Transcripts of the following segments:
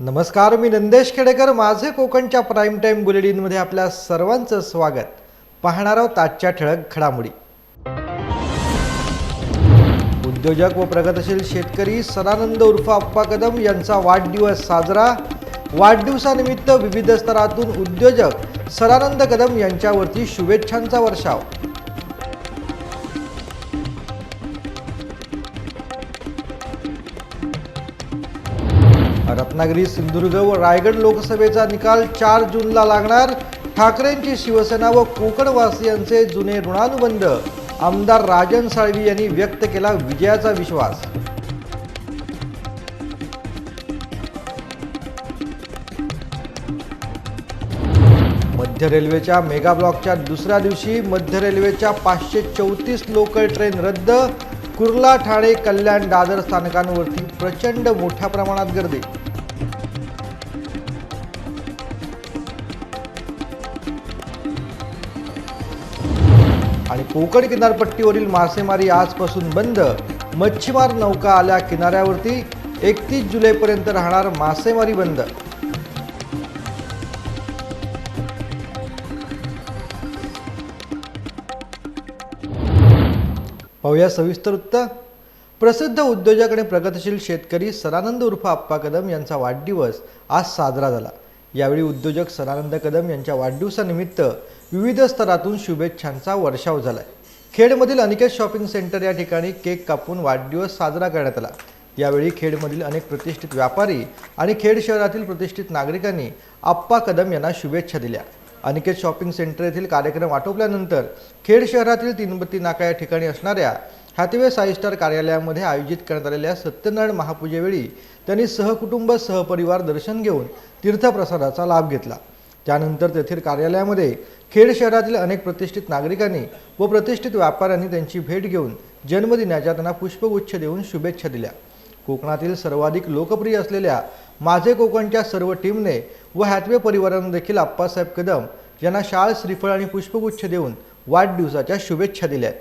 नमस्कार मी नंदेश खेडेकर. माझे कोकणच्या प्राईम टाईम बुलेटिनमध्ये आपल्या सर्वांचं स्वागत. पाहणार आहोत आजच्या ठळक घडामोडी. उद्योजक व प्रगतशील शेतकरी सदानंद उर्फ अप्पा कदम यांचा वाढदिवस साजरा. वाढदिवसानिमित्त विविध स्तरातून उद्योजक सदानंद कदम यांच्यावरती शुभेच्छांचा वर्षाव. रत्नागिरी सिंधुदुर्ग व रायगड लोकसभेचा निकाल चार जूनला लागणार. ठाकरेंची शिवसेना व कोकणवासियांचे जुने ऋणानुबंध. आमदार राजन साळवी यांनी व्यक्त केला विजयाचा विश्वास. मध्य रेल्वेच्या मेगा ब्लॉकच्या दुसऱ्या दिवशी मध्य रेल्वेच्या पाचशे चौतीस लोकल ट्रेन रद्द. कुर्ला ठाणे कल्याण दादर स्थानकांवरती प्रचंड मोठ्या प्रमाणात गर्दी. कोकण किनारपट्टीवरील मासेमारी आजपासून बंद. मच्छीमार नौका आल्या किनाऱ्यावरती एकतीस जुलैपर्यंत राहणार मासेमारी बंद. पाहूया सविस्तर वृत्त प्रसिद्ध उद्योजक आणि प्रगतशील शेतकरी सदानंद उर्फ आप्पा कदम यांचा वाढदिवस आज साजरा झाला. यावेळी उद्योजक सदानंद कदम यांच्या वाढदिवसानिमित्त विविध स्तरातून शुभेच्छांचा वर्षाव झाला खेडमधील अनिकेत शॉपिंग सेंटर या ठिकाणी केक कापून वाढदिवस साजरा करण्यात आला. यावेळी खेडमधील अनेक प्रतिष्ठित व्यापारी आणि खेड शहरातील प्रतिष्ठित नागरिकांनी आप्पा कदम यांना शुभेच्छा दिल्या. अनिकेत शॉपिंग सेंटर येथील कार्यक्रम आटोपल्यानंतर खेड शहरातील तीनबत्ती नाका या ठिकाणी असणाऱ्या हॅथवे साई स्टार कार्यालयामध्ये आयोजित करण्यात आलेल्या सत्यनारायण महापूजेवेळी त्यांनी सहकुटुंब सहपरिवार दर्शन घेऊन तीर्थप्रसादाचा लाभ घेतला. त्यानंतर तेथील कार्यालयामध्ये खेड शहरातील अनेक प्रतिष्ठित नागरिकांनी व प्रतिष्ठित व्यापाऱ्यांनी त्यांची भेट घेऊन जन्मदिनाच्या त्यांना पुष्पगुच्छ देऊन शुभेच्छा दिल्या. कोकणातील सर्वाधिक लोकप्रिय असलेल्या माझे कोकणच्या सर्व टीमने व हॅथवे परिवारानं देखील आप्पासाहेब कदम यांना शाळ श्रीफळ आणि पुष्पगुच्छ देऊन वाढदिवसाच्या शुभेच्छा दिल्यात.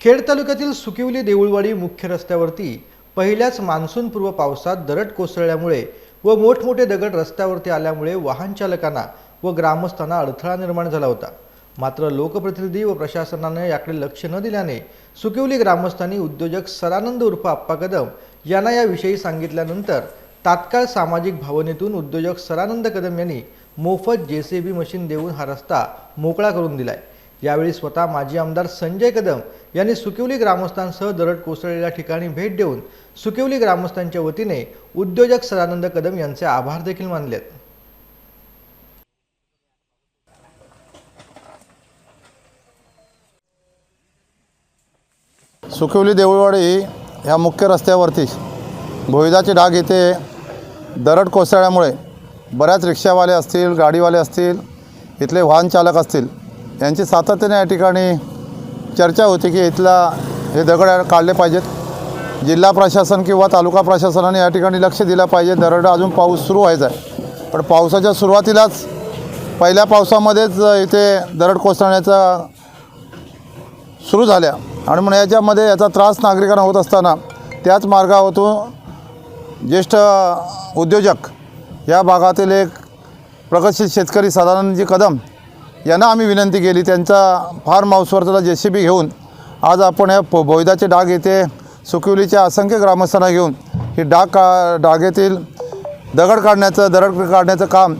खेड तालुक्यातील सुकिवली देऊळवाडी मुख्य रस्त्यावरती पहिल्याच मान्सूनपूर्व पावसात दरड कोसळल्यामुळे व मोठमोठे दगड रस्त्यावरती आल्यामुळे वाहन चालकांना व ग्रामस्थांना अडथळा निर्माण झाला होता. मात्र लोकप्रतिनिधी व प्रशासनाने याकडे लक्ष न दिल्याने सुकिवली ग्रामस्थांनी उद्योजक सरानंद उर्फ आप्पा कदम यांना याविषयी सांगितल्यानंतर तात्काळ सामाजिक भावनेतून उद्योजक सरानंद कदम यांनी मोफत जेसीबी मशीन देऊन हा रस्ता मोकळा करून दिलाय. यावेळी स्वतः माजी आमदार संजय कदम यांनी सुकिवली ग्रामस्थांसह दरड कोसळलेल्या ठिकाणी भेट देऊन सुकिवली ग्रामस्थांच्या वतीने उद्योजक सदानंद कदम यांचे आभार देखील मानलेत. सुकिवली देऊळवाडी ह्या मुख्य रस्त्यावरती भोईदाचे डाग येथे दरड कोसळल्यामुळे बऱ्याच रिक्षावाले असतील गाडीवाले असतील इथले वाहन चालक असतील यांची सातत्याने या ठिकाणी चर्चा होती की इथला हे दगड काढले पाहिजेत. जिल्हा प्रशासन किंवा तालुका प्रशासनाने या ठिकाणी लक्ष दिलं पाहिजे. दरड अजून पाऊस सुरू व्हायचा आहे. पण पावसाच्या सुरुवातीलाच पहिल्या पावसामध्येच इथे दरड कोसळण्याचा सुरू झाल्या. आणि म्हणून याच्यामध्ये याचा त्रास नागरिकांना होत असताना त्याच मार्गावरून ज्येष्ठ उद्योजक या भागातील एक प्रगतशील शेतकरी सदानंदजी कदम यांना आम्ही विनंती केली. त्यांचा फार्म हाऊसवरचा जे सी बी घेऊन आज आपण या प भोयदाचे डाग येथे सुकिवलीच्या असंख्य ग्रामस्थांना घेऊन ही डाग का डागेतील दगड काढण्याचं दरड काढण्याचं काम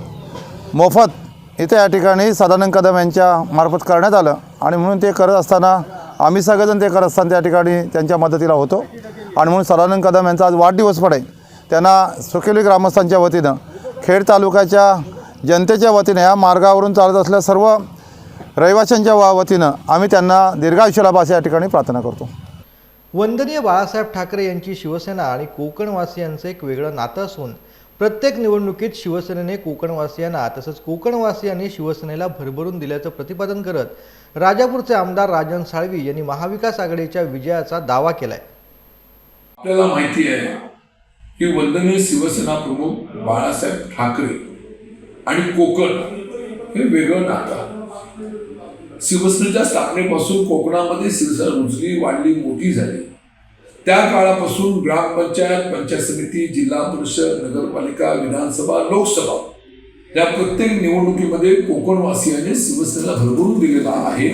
मोफत इथे या ठिकाणी सदानंद कदम यांच्या मार्फत करण्यात आलं आणि म्हणून ते करत असताना आम्ही सगळेजण ते करत असताना त्या ठिकाणी त्यांच्या मदतीला होतो. आणि म्हणून सदानंद कदम यांचा आज वाढदिवस पण आहे. त्यांना सुकिवली ग्रामस्थांच्या वतीनं खेड तालुक्याच्या जनतेच्या वतीने या मार्गावरून चालत असलेल्या सर्व रहिवाशांच्या वा वतीनं आम्ही त्यांना दीर्घायुष्य या ठिकाणी प्रार्थना करतो. वंदनीय बाळासाहेब ठाकरे यांची शिवसेना आणि कोकणवासियांचं एक वेगळं नातं असून प्रत्येक निवडणुकीत शिवसेनेने कोकणवासियांना तसंच कोकणवासियांनी शिवसेनेला भरभरून दिल्याचं प्रतिपादन करत राजापूरचे आमदार राजन साळवी यांनी महाविकास आघाडीच्या विजयाचा दावा केलाय. आपल्याला माहिती आहे की वंदनीय शिवसेना प्रमुख बाळासाहेब ठाकरे आणि कोकण हे वेगळं नातं. शिवसेनेच्या स्थापनेपासून कोकणामध्ये शिवसेना रुजली वाढली मोठी झाली. त्या काळापासून ग्रामपंचायत पंचायत समिती जिल्हा परिषद नगरपालिका विधानसभा लोकसभा या प्रत्येक निवडणुकीमध्ये कोकणवासियांनी शिवसेनेला भरभरून दिलेला आहे.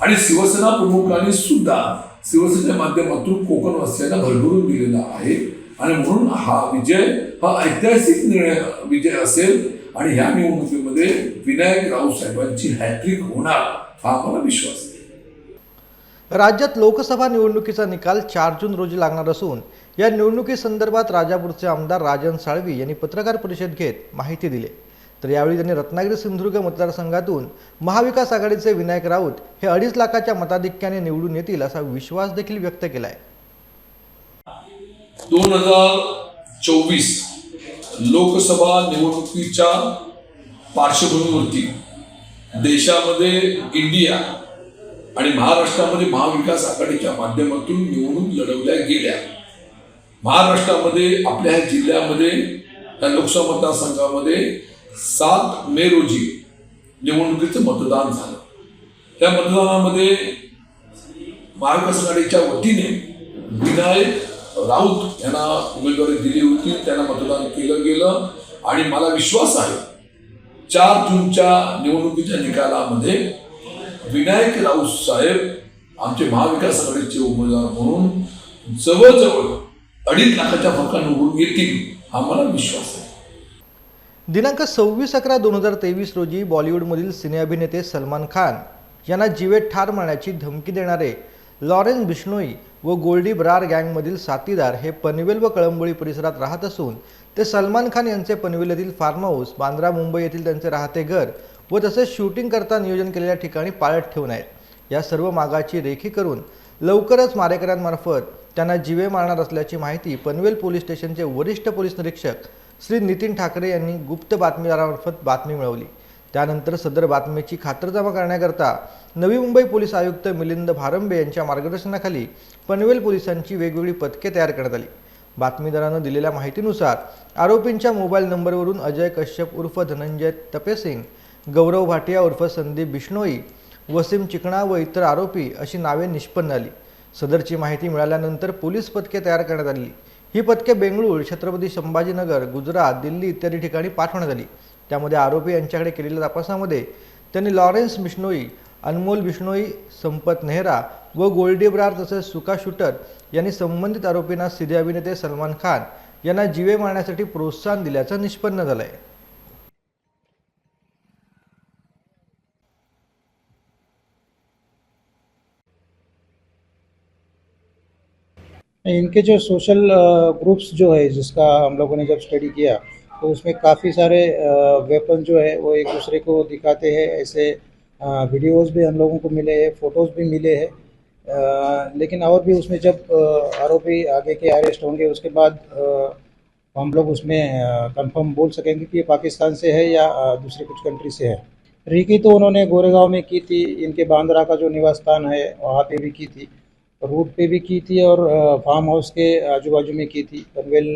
आणि शिवसेना प्रमुखांनी सुद्धा शिवसेनेच्या माध्यमातून कोकणवासियांना भरभरून दिलेला आहे. आणि म्हणून हा विजय हा ऐतिहासिक निर्णय विजय असेल आणि ह्या निवडणुकीमध्ये विनायक राऊत साहेबांची हॅट्रिक होणार हा आम्हाला विश्वास आहे. राज्यात लोकसभा निवडणुकीचा निकाल चार जून रोजी लागणार असून या निवडणुकीसंदर्भात राजापूरचे आमदार राजन साळवी यांनी पत्रकार परिषद घेत माहिती दिली. तर यावेळी त्यांनी रत्नागिरी सिंधुदुर्ग मतदारसंघातून महाविकास आघाडीचे विनायक राऊत हे अडीच लाखाच्या मताधिक्याने निवडून येतील असा विश्वास देखील व्यक्त केला आहे दोन हजार चोवीस लोकसभा निवडणुकीच्या पार्श्वभूमीवरती देशामध्ये इंडिया आणि महाराष्ट्रामध्ये महाविकास आघाडीच्या माध्यमातून निवडणूक लढवल्या गेल्या. महाराष्ट्रामध्ये आपल्या जिल्ह्यामध्ये या लोकसभा मतदारसंघामध्ये सात मे रोजी निवडणुकीचं मतदान झालं. त्या मतदानामध्ये महाविकास आघाडीच्या वतीने विनायक राऊत यांना उमेदवारी दिली होती त्यांना मतदान केलं गेलं आणि मला विश्वास आहे चार जूनच्या निवडणुकीच्या निकालामध्ये विनायक राऊत साहेब आमचे महाविकास आघाडीचे उमेदवार म्हणून जवळजवळ अडीच लाखाच्या फरकाने निवडून येतील हा मला विश्वास आहे. दिनांक सव्वीस अकरा दोन हजार तेवीस रोजी बॉलिवूडमधील सिने अभिनेते सलमान खान यांना जीवेत ठार मारण्याची धमकी देणारे लॉरेन्स बिश्नोई व गोल्डी ब्रार गँगमधील साथीदार हे पनवेल व कळंबोळी परिसरात राहत असून ते सलमान खान यांचे पनवेल येथील फार्म हाऊस बांद्रा मुंबई येथील त्यांचे राहते घर व तसेच शूटिंग करता नियोजन केलेल्या ठिकाणी पाळत ठेवून आहेत. या सर्व मागाची रेखी करून लवकरच मारेकऱ्यांमार्फत त्यांना जीवे मारणार असल्याची माहिती पनवेल पोलीस स्टेशनचे वरिष्ठ पोलीस निरीक्षक श्री नितीन ठाकरे यांनी गुप्त बातमीदारामार्फत बातमी मिळवली. त्यानंतर सदर बातमीची खातरजमा करण्याकरता नवी मुंबई पोलीस आयुक्त मिलिंद भारंबे यांच्या मार्गदर्शनाखाली पनवेल पोलिसांची वेगवेगळी पथके तयार करण्यात आली. बातमीदारानं दिलेल्या माहितीनुसार आरोपींच्या मोबाईल नंबरवरून अजय कश्यप उर्फ धनंजय तपेसिंग गौरव भाटिया उर्फ संदीप बिष्णोई वसीम चिकणा व इतर आरोपी अशी नावे निष्पन्न आली सदरची माहिती मिळाल्यानंतर पोलीस पथके तयार करण्यात आली. ही पथके बेंगळूर छत्रपती संभाजीनगर गुजरात दिल्ली इत्यादी ठिकाणी पाठवण्यात आली. त्यामध्ये आरोपी यांच्याकडे केलेल्या तपासामध्ये त्यांनी लॉरेन्स बिश्नोई अनमोल बिश्नोई संपत नेहरा व गोल्डी ब्रार तसेच सुका शूटर यांनी संबंधित आरोपींना सिने अभिनेते सलमान खान यांना जीवे मारण्यासाठी प्रोत्साहन दिल्याचं निष्पन्न झालं आहे इनके जो सोशल ग्रुप्स जो है जिसका हम लोगों ने जब स्टडी किया तो उसमें काफ़ी सारे वेपन जो है वो एक दूसरे को दिखाते हैं। ऐसे वीडियोस भी हम लोगों को मिले हैं फ़ोटोज़ भी मिले हैं। लेकिन और भी उसमें जब आरोपी आगे के अरेस्ट होंगे, उसके बाद हम लोग उसमें कंफर्म बोल सकेंगे कि ये पाकिस्तान से है या दूसरी कुछ कंट्री से है। रिकी तो उन्होंने गोरेगांव में की थी, इनके बांद्रा का जो निवास स्थान है, वहाँ पे भी की थी। रूट पे भी की थी और फार्म हाउस के आजू बाजू में की थी। पनवेल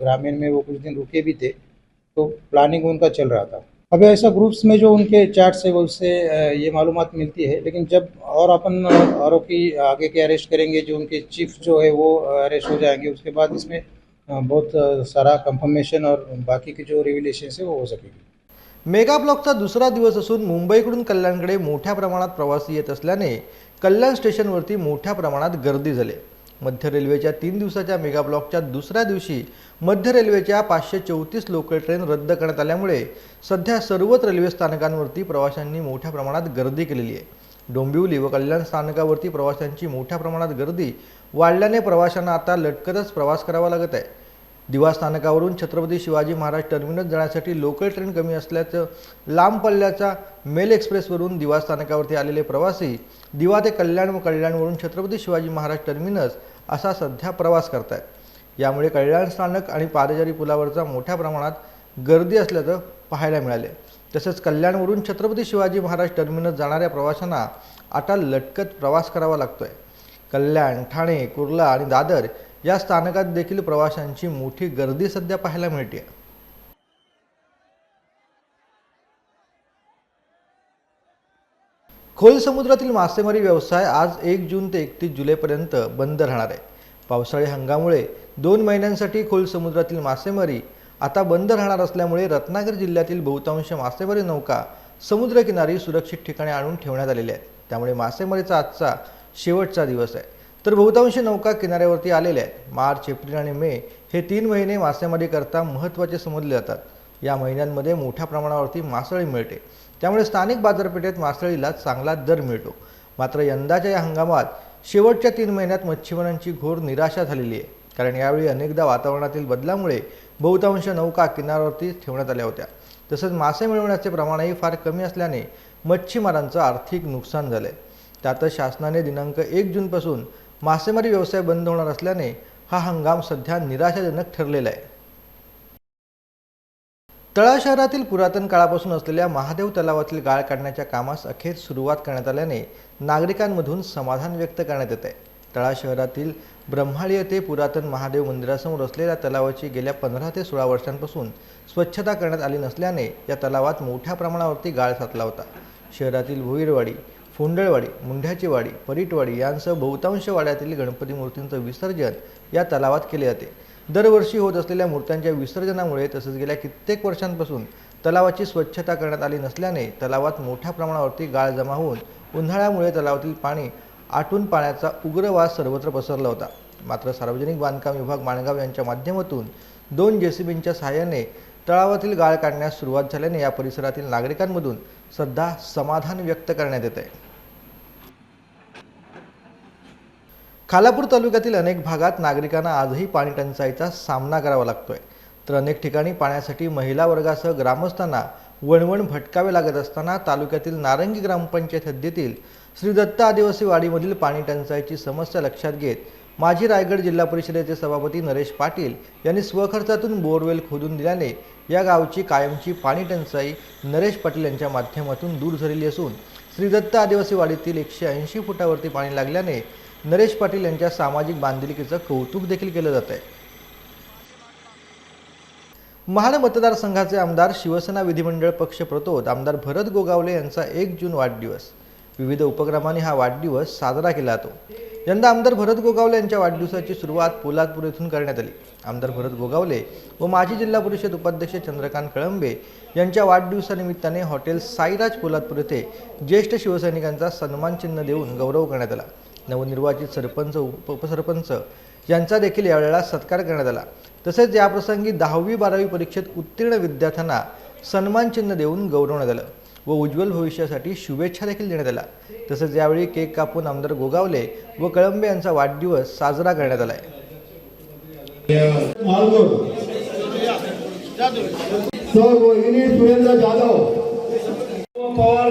ग्रामीण में वो कुछ दिन रुके भी थे तो प्लानिंग उनका चल रहा था। अभी ऐसा ग्रुप्स में जो उनके चार्ट्स है वो उससे ये मालूमात मिलती है लेकिन जब और अपन आरोपी आगे के अरेस्ट करेंगे जो उनके चीफ जो है वो अरेस्ट हो जाएंगे उसके बाद इसमें बहुत सारा कंफर्मेशन और बाकी के जो रिविलेशन है वो हो सकेगी। मेगा ब्लॉकचा दुसरा दिवस असून मुंबईकडून कल्याणकडे मोठ्या प्रमाणात प्रवासी येत असल्याने कल्याण स्टेशनवरती मोठ्या प्रमाणात गर्दी झाली. मध्य रेल्वेच्या तीन दिवसाच्या मेगा ब्लॉकच्या दुसऱ्या दिवशी मध्य रेल्वेच्या पाचशे चौतीस लोकल ट्रेन रद्द करण्यात आल्यामुळे सध्या सर्वच रेल्वे स्थानकांवरती प्रवाशांनी मोठ्या प्रमाणात गर्दी केलेली आहे. डोंबिवली व कल्याण स्थानकावरती प्रवाशांची मोठ्या प्रमाणात गर्दी वाढल्याने प्रवाशांना आता लटकतच प्रवास करावा लागत आहे. दिवा स्थानकावरून छत्रपती शिवाजी महाराज टर्मिनस जाण्यासाठी लोकल ट्रेन कमी असल्याचं लांब पल्ल्याच्या मेल एक्सप्रेसवरून दिवा स्थानकावरती आलेले प्रवासी दिवा ते कल्याण व कल्याणवरून छत्रपती शिवाजी महाराज टर्मिनस असा सध्या प्रवास करतायत. यामुळे कल्याण स्थानक आणि पादचारी पुलावरचा मोठ्या प्रमाणात गर्दी असल्याचं पाहायला मिळाले. तसेच कल्याणवरून छत्रपती शिवाजी महाराज टर्मिनस जाणाऱ्या प्रवाशांना आता लटकत प्रवास करावा लागतोय. कल्याण ठाणे कुर्ला आणि दादर या स्थानकात देखील प्रवाशांची मोठी गर्दी सध्या पाहायला मिळते. खोल समुद्रातील मासेमारी व्यवसाय आज एक जून ते एकतीस जुलैपर्यंत बंद राहणार आहे. पावसाळी हंगामुळे दोन महिन्यांसाठी खोल समुद्रातील मासेमारी आता बंद राहणार असल्यामुळे रत्नागिरी जिल्ह्यातील बहुतांश मासेमारी नौका समुद्रकिनारी सुरक्षित ठिकाणी आणून ठेवण्यात आलेल्या आहेत. त्यामुळे मासेमारीचा आजचा शेवटचा दिवस आहे. तर बहुतांश नौका किनाऱ्यावरती आलेल्या आहेत. मार्च एप्रिल आणि मे हे तीन महिने मासेमारीकरता महत्त्वाचे समजले जातात. या महिन्यांमध्ये मोठ्या प्रमाणावरती मासळी मिळते. त्यामुळे स्थानिक बाजारपेठेत मासळीला चांगला दर मिळतो. मात्र यंदाच्या या हंगामात शेवटच्या तीन महिन्यात मच्छीमारांची घोर निराशा झालेली आहे. कारण यावेळी अनेकदा वातावरणातील बदलामुळे बहुतांश नौका किनाऱ्यावरती ठेवण्यात आल्या होत्या. तसंच मासे मिळवण्याचे प्रमाणही फार कमी असल्याने मच्छीमारांचं आर्थिक नुकसान झालं आहे त्यातच शासनाने दिनांक एक जूनपासून मासेमारी व्यवसाय बंद होणार असल्याने हा हंगाम सध्या निराशाजनक ठरलेला आहे. तळा शहरातील पुरातन काळापासून असलेल्या महादेव तलावातील गाळ काढण्याच्या कामास अखेर सुरुवात करण्यात आल्याने नागरिकांमधून समाधान व्यक्त करण्यात येत आहे. तळा शहरातील ब्रह्माळी येथे पुरातन महादेव मंदिरासमोर असलेल्या तलावाची गेल्या पंधरा ते सोळा वर्षांपासून स्वच्छता करण्यात आली नसल्याने या तलावात मोठ्या प्रमाणावरती गाळ साचला होता. शहरातील भुईरवाडी फोंडळवाडी मुंढ्याची वाडी परीटवाडी यांसह बहुतांश वाड्यातील गणपती मूर्तींचं विसर्जन या तलावात केले जाते. दरवर्षी होत असलेल्या मूर्त्यांच्या विसर्जनामुळे तसंच गेल्या कित्येक वर्षांपासून तलावाची स्वच्छता करण्यात आली नसल्याने तलावात मोठ्या प्रमाणावरती गाळ जमा होऊन उन्हाळ्यामुळे तलावातील पाणी आटून पाण्याचा उग्र वास सर्वत्र पसरला होता. मात्र सार्वजनिक बांधकाम विभाग माणगाव यांच्या माध्यमातून दोन जेसीबींच्या सहाय्याने तळावातील गाळ काढण्यास सुरुवात झाल्याने या परिसरातील नागरिकांमधून सध्या समाधान व्यक्त करण्यात येत. आहे खालापूर तालुक्यातील अनेक भागात नागरिकांना आजही पाणी टंचाईचा सामना करावा लागतोय. तर अनेक ठिकाणी पाण्यासाठी महिला वर्गासह ग्रामस्थांना वणवण भटकावे लागत असताना तालुक्यातील नारंगी ग्रामपंचायत हद्दीतील श्री दत्त आदिवासी वाडीमधील पाणी टंचाईची समस्या लक्षात घेत माजी रायगड जिल्हा परिषदेचे सभापती नरेश पाटील यांनी स्वखर्चातून बोरवेल खोदून दिल्याने या गावची कायमची पाणी टंचाई नरेश पाटील यांच्या माध्यमातून दूर झालेली असून श्रीदत्त आदिवासी वाडीतील एकशे ऐंशी फुटावरती पाणी लागल्याने नरेश पाटील यांच्या सामाजिक बांधिलकीचं कौतुक देखील केलं जात आहे. महाड मतदारसंघाचे आमदार शिवसेना विधिमंडळ पक्ष प्रतोद आमदार भरत गोगावले यांचा एक जून वाढदिवस. विविध उपक्रमांनी हा वाढदिवस साजरा केला जातो. यंदा आमदार भरत गोगावले यांच्या वाढदिवसाची सुरुवात पोलादपूर येथून करण्यात आली. आमदार भरत गोगावले व माजी जिल्हा परिषद उपाध्यक्ष चंद्रकांत कळंबे यांच्या वाढदिवसानिमित्ताने हॉटेल साईराज पोलादपूर येथे ज्येष्ठ शिवसैनिकांचा सन्मान चिन्ह देऊन गौरव करण्यात आला. नवनिर्वाचित सरपंच उप उपसरपंच यांचा देखील यावेळेला सत्कार करण्यात आला. तसेच याप्रसंगी दहावी बारावी परीक्षेत उत्तीर्ण विद्यार्थ्यांना सन्मान चिन्ह देऊन गौरवण्यात आलं. व उज्ज्वल भविष्यासाठी शुभेच्छा देखील देण्यात आल्या. तसेच यावेळी केक कापून आमदार गोगावले व कळंबे यांचा वाढदिवस साजरा करण्यात आला आहे सुरेंद्र जाधव. पवार